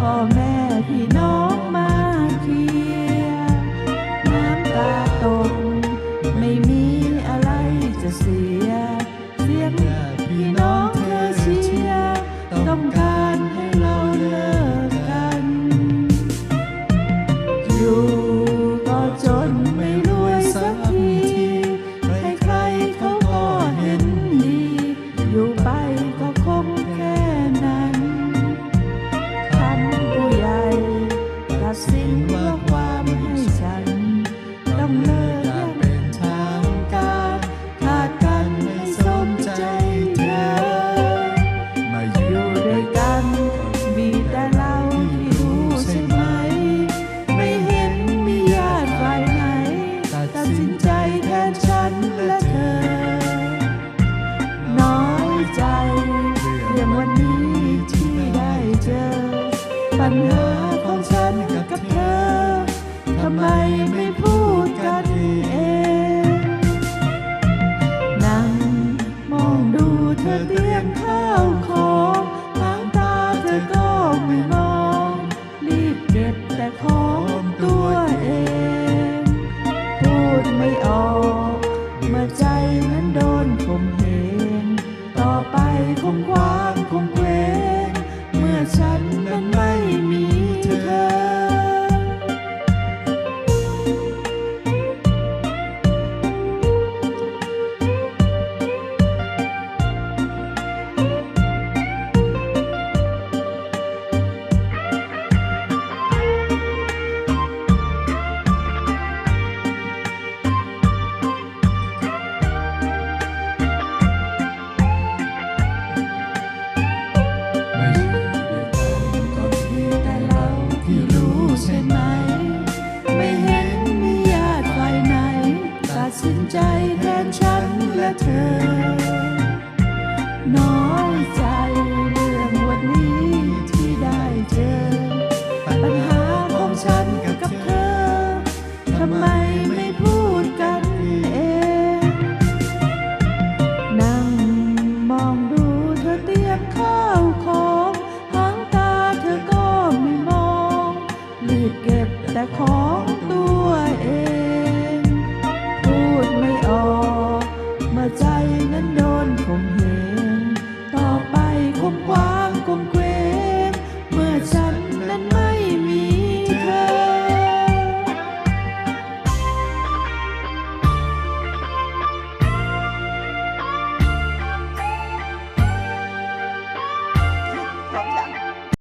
พ่อแม่พี่น้องมาเชียร์น้ำตาตกไม่มีอะไรจะเสีย เสียงพี่น้องเธอเชียร์ต้องการให้เราเลิก ปัญหาของฉันกับเธอ ทำไมไม่พูดกันเองนั่งมองดูเธอเตียงข้าวของทางตาเธอก็ไม่มอง รีบเก็บแต่ของตัวเอง พูดไม่ออกเมื่อใจนั้นโดนข่มเหงต่อไปคงคว้างคงเคว้ ฉันนั้นไม่มี นใจแทนฉันและเธอ น้อยใจเรื่องวันนี้ที่ได้เจอ ปัญหาของฉันกับเธอ ทำไมไม่พูด